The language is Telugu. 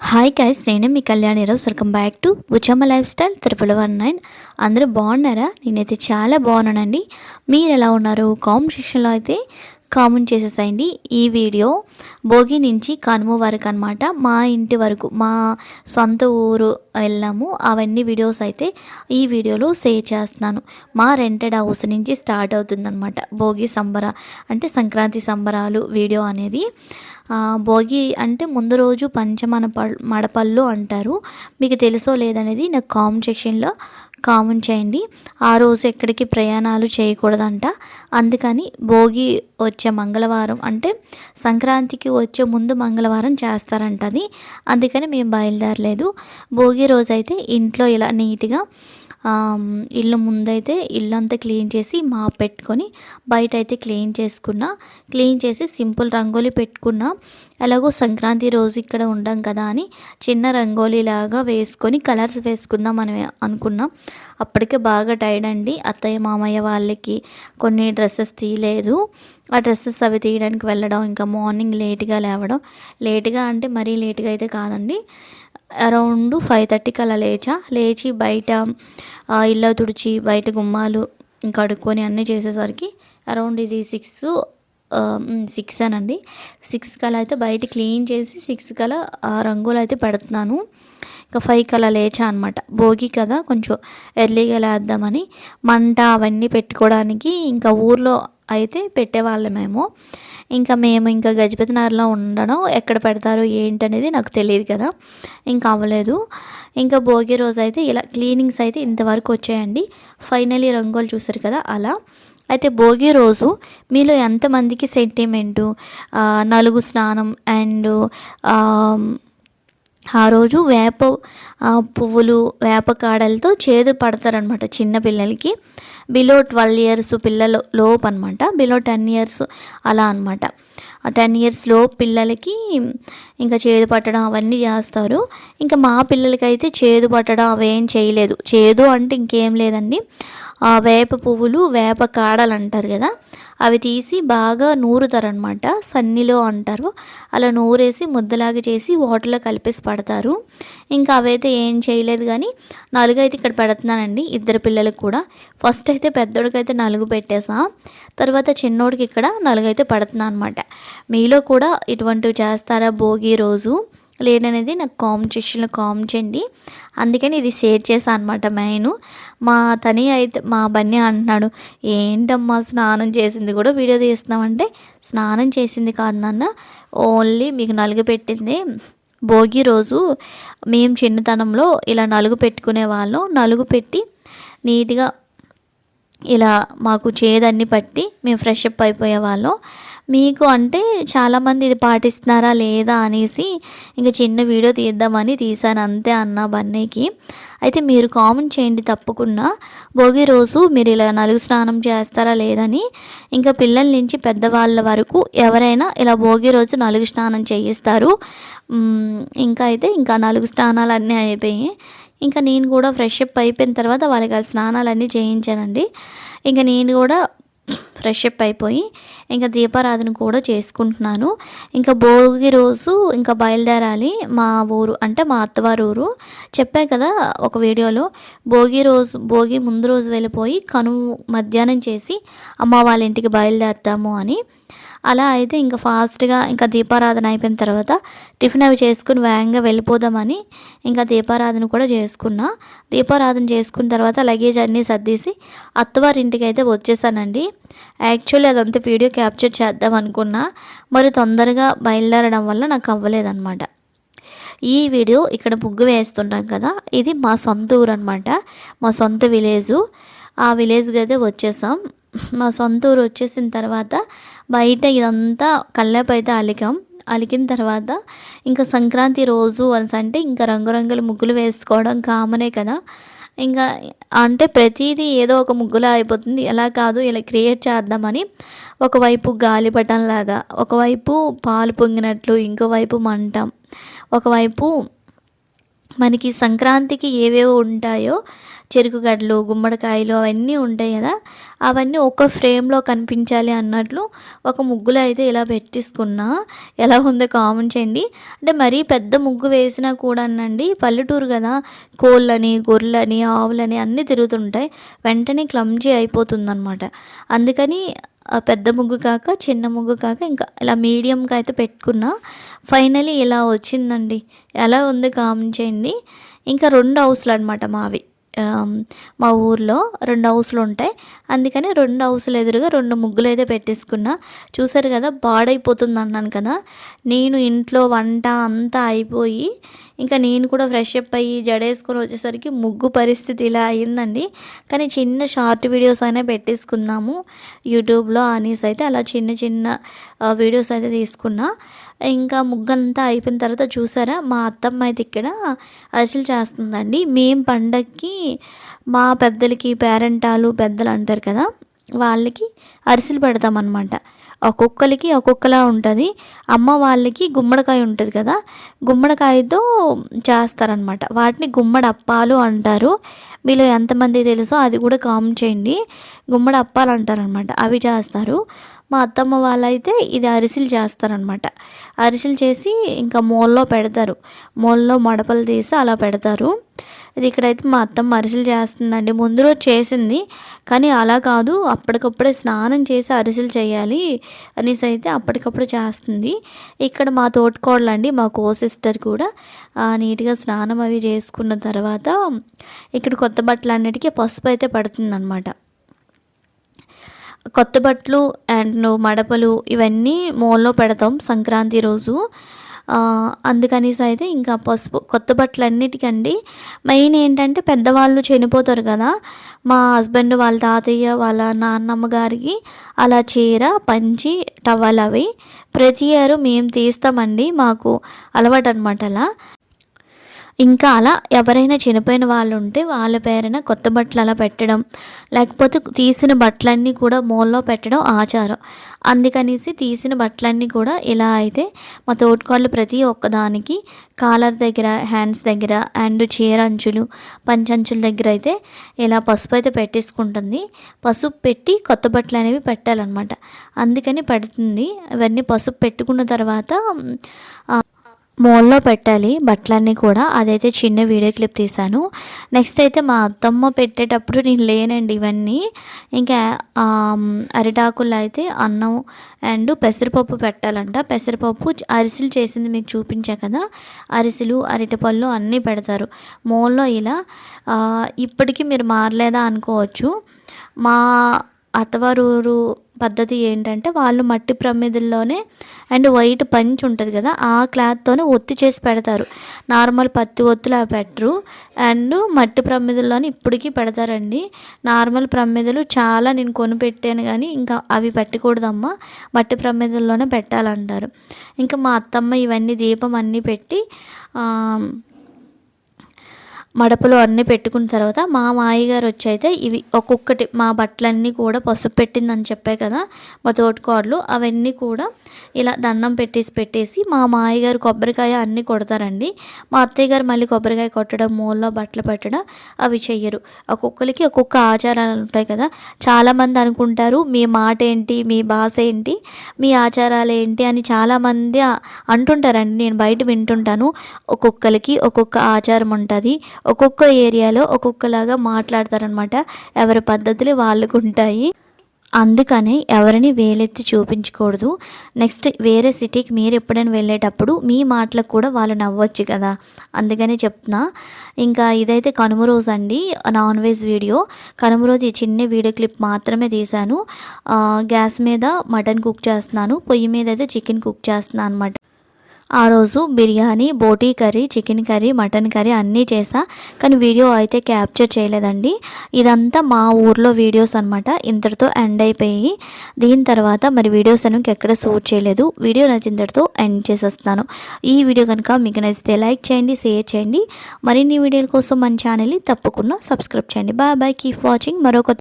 హాయ్ గైస్ నేను మీ కళ్యాణ్ రోజు welcome back to Buchamma life style triple one nine అందరూ బాగున్నారా? నేనైతే చాలా బాగున్నానండి. మీరు ఎలా ఉన్నారు కామెంట్ సెక్షన్లో అయితే కామెంట్ చేసేసాయండి. ఈ వీడియో భోగి నుంచి కనుమ వరకు అనమాట మా ఇంటి వరకు మా సొంత ఊరు వెళ్ళాము. అవన్నీ వీడియోస్ అయితే ఈ వీడియోలో షేర్ చేస్తున్నాను. మా రెంటెడ్ హౌస్ నుంచి స్టార్ట్ అవుతుందన్నమాట. భోగి సంబర అంటే సంక్రాంతి సంబరాలు వీడియో అనేది. భోగి అంటే ముందు రోజు పంచమన ప- మడపళ్ళు అంటారు. మీకు తెలుసో లేదనేది నాకు కామెంట్ సెక్షన్లో కామన్ చేయండి. ఆ రోజు ఎక్కడికి ప్రయాణాలు చేయకూడదంట. అందుకని భోగి వచ్చే మంగళవారం అంటే సంక్రాంతికి వచ్చే ముందు మంగళవారం చేస్తారంట అది అందుకని మేము బయలుదేరలేదు. భోగి రోజు అయితే ఇంట్లో ఇలా నీట్గా ఇల్లు ముందైతే ఇల్లు అంతా క్లీన్ చేసి మా పెట్టుకొని బయట అయితే క్లీన్ చేసుకున్నా. క్లీన్ చేసి సింపుల్ రంగోలీ పెట్టుకున్నా. ఎలాగో సంక్రాంతి రోజు ఇక్కడ ఉండం కదా అని చిన్న రంగోలీలాగా వేసుకొని కలర్స్ వేసుకుందాం అని అనుకున్నాం. అప్పటికే బాగా టైర్డ్ అండి. అత్తయ్య మామయ్య వాళ్ళకి కొన్ని డ్రెస్సెస్ తీయలేదు ఆ డ్రెస్సెస్ అవి తీయడానికి వెళ్ళడం ఇంకా మార్నింగ్ లేట్గా లేవడం. లేట్గా అంటే మరీ లేట్గా అయితే కాదండి. అరౌండ్ ఫైవ్ థర్టీకి అలా లేచా. లేచి బయట ఇల్లు తుడిచి బయట గుమ్మాలు ఇంకా కడుక్కొని అన్నీ చేసేసరికి అరౌండ్ ఇది సిక్స్ సిక్స్ అనండి. సిక్స్ కలా అయితే బయట క్లీన్ చేసి సిక్స్ కలా ఆ రంగులు అయితే పెడుతున్నాను. ఇంకా ఫైవ్ కలా లేచా అనమాట భోగి కదా కొంచెం ఎర్లీగా లేద్దామని. మంట అవన్నీ పెట్టుకోవడానికి ఇంకా ఊర్లో అయితే పెట్టేవాళ్ళమేమో ఇంకా మేము ఇంకా గజపతి నగర్లో ఉండడం ఎక్కడ పెడతారు ఏంటనేది నాకు తెలియదు కదా. ఇంకా అవ్వలేదు. ఇంకా భోగి రోజు అయితే ఇలా క్లీనింగ్స్ అయితే ఇంతవరకు వచ్చాయండి. ఫైనలీ రంగోలు చూసారు కదా అలా. అయితే భోగి రోజు మీలో ఎంతమందికి సెంటిమెంటు నలుగు స్నానం అండ్ ఆ రోజు వేప పువ్వులు వేప కాడలతో చేదు పడతారనమాట చిన్నపిల్లలకి బిలో ట్వెల్వ్ ఇయర్స్ పిల్లలు లోపు అనమాట బిలో టెన్ ఇయర్స్ అలా అనమాట ఆ టెన్ ఇయర్స్ లోపు పిల్లలకి ఇంకా చేదు పట్టడం అవన్నీ చేస్తారు. ఇంకా మా పిల్లలకైతే చేదు పట్టడం అవేం చేయలేదు. చేదు అంటే ఇంకేం లేదండి. ఆ వేప పువ్వులు వేప కాడలు అంటారు కదా. అవి తీసి బాగా నూరుతారనమాట సన్నిలో అంటారు. అలా నూరేసి ముద్దలాగా చేసి వాటర్లో కలిపేసి పడతారు. ఇంకా అవైతే ఏం చేయలేదు కానీ నలుగు అయితే ఇక్కడ పెడుతున్నానండి ఇద్దరు పిల్లలకు కూడా. ఫస్ట్ అయితే పెద్దోడికైతే నలుగు పెట్టేసా. తర్వాత చిన్నోడికి ఇక్కడ నలుగు అయితే పడుతున్నా అనమాట మీలో కూడా ఇటువంటివి చేస్తారా భోగి రోజు? లేదనేది నాకు కామెంట్ సెక్షన్లో కామెంట్ చేయండి. అందుకని ఇది షేర్ చేశాను అనమాట మెయిన్ మా తని అయితే మా బన్నీ అంటున్నాడు ఏంటమ్మా స్నానం చేసింది కూడా వీడియో తీస్తున్నామంటే స్నానం చేసింది కాదు నాన్న ఓన్లీ మీకు నలుగు పెట్టింది. భోగి రోజు మేము చిన్నతనంలో ఇలా నలుగు పెట్టుకునే వాళ్ళం. నలుగు పెట్టి నీట్గా ఇలా మాకు చేదన్ని పట్టి మేము ఫ్రెష్ అప్ అయిపోయే వాళ్ళం. మీకు అంటే చాలామంది ఇది పాటిస్తున్నారా లేదా అనేసి ఇంకా చిన్న వీడియో తీద్దామని తీసాను అంతే అన్న బన్నీకి. అయితే మీరు కామెంట్ చేయండి తప్పకుండా. భోగి రోజు మీరు ఇలా నలుగు స్నానం చేస్తారా లేదని ఇంకా పిల్లల నుంచి పెద్దవాళ్ళ వరకు ఎవరైనా ఇలా భోగి రోజు నలుగు స్నానం చేయిస్తారు. ఇంకా అయితే ఇంకా నలుగు స్నానాలు అన్నీ అయిపోయి ఇంకా నేను కూడా ఫ్రెష్ అప్ అయిపోయిన తర్వాత వాళ్ళకి ఆ స్నానాలన్నీ చేయించానండి. ఇంకా నేను కూడా ఫ్రెష్ అప్ అయిపోయి ఇంకా దీపారాధన కూడా చేసుకుంటున్నాను. ఇంకా భోగి రోజు ఇంకా బయలుదేరాలి మా ఊరు అంటే మా అత్తవారి ఊరు. చెప్పా కదా ఒక వీడియోలో భోగి రోజు భోగి ముందు రోజు వెళ్ళిపోయి కనువు మధ్యాహ్నం చేసి అమ్మ వాళ్ళ ఇంటికి బయలుదేరుతాము అని. అలా అయితే ఇంకా ఫాస్ట్గా ఇంకా దీపారాధన అయిపోయిన తర్వాత టిఫిన్ అవి చేసుకుని వేగంగా వెళ్ళిపోదామని ఇంకా దీపారాధన కూడా చేసుకున్నా. దీపారాధన చేసుకున్న తర్వాత లగేజ్ అన్నీ సర్దేసి అత్తవారి ఇంటికి అయితే వచ్చేసానండి. యాక్చువల్లీ అదంతా వీడియో క్యాప్చర్ చేద్దాం అనుకున్నా. మరి తొందరగా బయలుదేరడం వల్ల నాకు అవ్వలేదన్నమాట. ఈ వీడియో ఇక్కడ ముగ్గు వేస్తుంటాం కదా ఇది మా సొంత ఊరు అనమాట మా సొంత విలేజు. ఆ విలేజ్కి అయితే వచ్చేసాం. మా సొంత ఊరు వచ్చేసిన తర్వాత బయట ఇదంతా కల్లేపు అయితే అలికాం. అలికిన తర్వాత ఇంకా సంక్రాంతి రోజు అని అంటే ఇంకా రంగురంగుల ముగ్గులు వేసుకోవడం కామనే కదా. ఇంకా అంటే ప్రతిదీ ఏదో ఒక ముగ్గులా అయిపోతుంది. ఎలా కాదు ఇలా క్రియేట్ చేద్దామని ఒకవైపు గాలిపటం లాగా ఒకవైపు పాలు పొంగినట్లు ఇంకోవైపు మంట. ఒకవైపు మనకి సంక్రాంతికి ఏవేవో ఉంటాయో చెరుకు గడ్డలు గుమ్మడికాయలు అవన్నీ ఉంటాయి కదా. అవన్నీ ఒక ఫ్రేమ్లో కనిపించాలి అన్నట్లు ఒక ముగ్గులో అయితే ఇలా పెట్టించుకున్నా ఎలా ఉందో కామెంట్ చేయండి. అంటే మరీ పెద్ద ముగ్గు వేసినా కూడా అనండి పల్లెటూరు కదా. కోళ్ళని గొర్రెలని ఆవులని అన్నీ తిరుగుతుంటాయి. వెంటనే క్లమ్జీ అయిపోతుందన్నమాట. అందుకని పెద్ద ముగ్గు కాక చిన్న ముగ్గు కాక ఇంకా ఇలా మీడియంగా అయితే పెట్టుకున్నా. ఫైనలీ ఇలా వచ్చిందండి. ఎలా ఉంది కామెంట్ చేయండి. ఇంకా రెండు హౌస్లు అనమాట మావి. మా ఊర్లో రెండు హౌస్లు ఉంటాయి. అందుకని రెండు హౌస్లు ఎదురుగా రెండు ముగ్గులు అయితే పెట్టేసుకున్నా. చూసారు కదా బాడైపోతుంది అన్నాను కదా. నేను ఇంట్లో వంట అంతా అయిపోయి ఇంకా నేను కూడా ఫ్రెష్ అప్ అయ్యి జడేసుకొని వచ్చేసరికి ముగ్గు పరిస్థితి ఇలా అయిందండి. కానీ చిన్న షార్ట్ వీడియోస్ అయినా పెట్టేసుకుందాము. యూట్యూబ్లో అనేసి అయితే అలా చిన్న చిన్న వీడియోస్ అయితే తీసుకున్నా. ఇంకా ముగ్గంతా అయిపోయిన తర్వాత చూసారా? మా అత్తమ్మ అయితే ఇక్కడ అరిసెలు చేస్తుందండి. మేము పండక్కి మా పెద్దలకి పేరెంటాలు పెద్దలు అంటారు కదా వాళ్ళకి అరిసెలు పెడతామన్నమాట. ఒక్కొక్కరికి ఒక్కొక్కలా ఉంటుంది. అమ్మ వాళ్ళకి గుమ్మడికాయ ఉంటుంది కదా గుమ్మడికాయతో చేస్తారనమాట. వాటిని గుమ్మడి అప్పాలు అంటారు. మీలో ఎంతమంది తెలుసో అది కూడా కామెంట్ చేయండి. గుమ్మడి అప్పాలు అంటారనమాట. అవి చేస్తారు. మా అత్తమ్మ వాళ్ళైతే ఇది అరిసెలు చేస్తారనమాట. అరిసెలు చేసి ఇంకా మోల్లో పెడతారు. మోల్లో మడపలు తీసి అలా పెడతారు. ఇది ఇక్కడైతే మా అత్తమ్మ అరిసెలు చేస్తుందండి. ముందు రోజు చేసింది కానీ అలా కాదు. అప్పటికప్పుడే స్నానం చేసి అరిసెలు చేయాలి అనేసి అయితే అప్పటికప్పుడు చేస్తుంది. ఇక్కడ మా తోటకోడలండి మా కో సిస్టర్ కూడా నీట్గా స్నానం అవి చేసుకున్న తర్వాత ఇక్కడ కొత్త బట్టలు అన్నిటికీ పసుపు అయితే పడుతుందన్నమాట. కొత్త బట్టలు అండ్ మడపలు ఇవన్నీ మోల్లో పెడతాం సంక్రాంతి రోజు. అందుకనేసి అయితే ఇంకా పసుపు కొత్త బట్టలు అన్నిటికండి మెయిన్ ఏంటంటే పెద్దవాళ్ళు చనిపోతారు కదా. మా హస్బెండ్ వాళ్ళ తాతయ్య వాళ్ళ నాన్నమ్మ గారికి అలా చీర పంచి టవల్ అవి ప్రతి ఇయర్ మేము తీస్తామండి. మాకు అలవాటు అనమాట అలా. ఇంకా అలా ఎవరైనా చనిపోయిన వాళ్ళు ఉంటే వాళ్ళ పేరున కొత్త బట్టలు అలా పెట్టడం లేకపోతే తీసిన బట్టలన్నీ కూడా మూలలో పెట్టడం ఆచారం. అందుకనేసి తీసిన బట్టలన్నీ కూడా ఇలా అయితే మా తోటకాళ్ళు ప్రతి ఒక్కదానికి కాలర్ దగ్గర హ్యాండ్స్ దగ్గర అండ్ చీర అంచులు పంచంచుల దగ్గర అయితే ఇలా పసుపు అయితే పెట్టేసుకుంటుంది. పసుపు పెట్టి కొత్త బట్టలు అనేవి పెట్టాలన్నమాట. అందుకని పెడుతుంది. ఇవన్నీ పసుపు పెట్టుకున్న తర్వాత మోల్లో పెట్టాలి బట్టలన్నీ కూడా. అదైతే చిన్న వీడియో క్లిప్ తీశాను. నెక్స్ట్ అయితే మా అత్తమ్మ పెట్టేటప్పుడు నేను లేనండి ఇవన్నీ. ఇంకా అరిటాకుల్లో అయితే అన్నం అండ్ పెసరపప్పు పెట్టాలంట. పెసరపప్పు అరిసెలు చేసింది మీకు చూపించా కదా? అరిసెలు అరటిపళ్ళు అన్నీ పెడతారు. మోల్లో ఇలా ఇప్పటికీ మీరు మారలేదా అనుకోవచ్చు. మా అత్తవారు పద్ధతి ఏంటంటే వాళ్ళు మట్టి ప్రమిదుల్లోనే అండ్ వైట్ పంచ్ ఉంటుంది కదా ఆ క్లాత్తోనే ఒత్తి చేసి పెడతారు. నార్మల్ పత్తి ఒత్తులు అవి పెట్టరు. అండ్ మట్టి ప్రమిదుల్లోనే ఇప్పటికీ పెడతారండి. నార్మల్ ప్రమిదలు చాలా నేను కొనిపెట్టాను కానీ ఇంకా అవి పెట్టకూడదమ్మా మట్టి ప్రమిదుల్లోనే పెట్టాలంటారు. ఇంకా మా అత్తమ్మ ఇవన్నీ దీపం అన్నీ పెట్టి మడపలో అన్నీ పెట్టుకున్న తర్వాత మా మాయగారు వచ్చి అయితే ఇవి ఒక్కొక్కటి మా బట్టలన్నీ కూడా పసుపు పెట్టిందని చెప్పే కదా మా తోటకోడలు అవన్నీ కూడా ఇలా దండం పెట్టేసి పెట్టేసి మా మాయగారు కొబ్బరికాయ అన్నీ కొడతారండి. మా అత్తయ్య గారు మళ్ళీ కొబ్బరికాయ కొట్టడం మూలలో బట్టలు పెట్టడం అవి చెయ్యరు. ఒక్కొక్కరికి ఒక్కొక్క ఆచారాలు ఉంటాయి కదా. చాలామంది అనుకుంటారు మీ మాట ఏంటి? మీ భాష ఏంటి? మీ ఆచారాలు ఏంటి? అని చాలామంది అంటుంటారండి. నేను బయట వింటుంటాను. ఒక్కొక్కరికి ఒక్కొక్క ఆచారం ఉంటుంది. ఒక్కొక్క ఏరియాలో ఒక్కొక్కలాగా మాట్లాడతారనమాట ఎవరి పద్ధతులు వాళ్ళకు ఉంటాయి అందుకనే ఎవరిని వేలెత్తి చూపించకూడదు. నెక్స్ట్ వేరే సిటీకి మీరు ఎప్పుడైనా వెళ్ళేటప్పుడు మీ మాటలకు కూడా వాళ్ళు నవ్వచ్చు కదా. అందుకనే చెప్తున్నా. ఇంకా ఇదైతే కనుమ రోజు అండి. Non veg video. కనుమ రోజు ఈ చిన్న వీడియో క్లిప్ మాత్రమే తీశాను. గ్యాస్ మీద మటన్ కుక్ చేస్తున్నాను. పొయ్యి మీద అయితే చికెన్ కుక్ చేస్తున్నాను అనమాట ఆ రోజు బిర్యానీ బోటీ curry chicken curry mutton curry అన్నీ చేసా కానీ వీడియో అయితే క్యాప్చర్ చేయలేదండి. ఇదంతా మా ఊర్లో వీడియోస్ అనమాట ఇంతటితో ఎండ్ అయిపోయి దీని తర్వాత మరి వీడియోస్ అని ఎక్కడ షూట్ చేయలేదు. వీడియో నచ్చింతటితో ఎండ్ చేసేస్తాను ఈ వీడియో కనుక మీకు నచ్చితే లైక్ చేయండి షేర్ చేయండి. మరిన్ని వీడియోల కోసం మన ఛానల్ని తప్పకుండా సబ్స్క్రైబ్ చేయండి. Bye bye keep watching. మరొక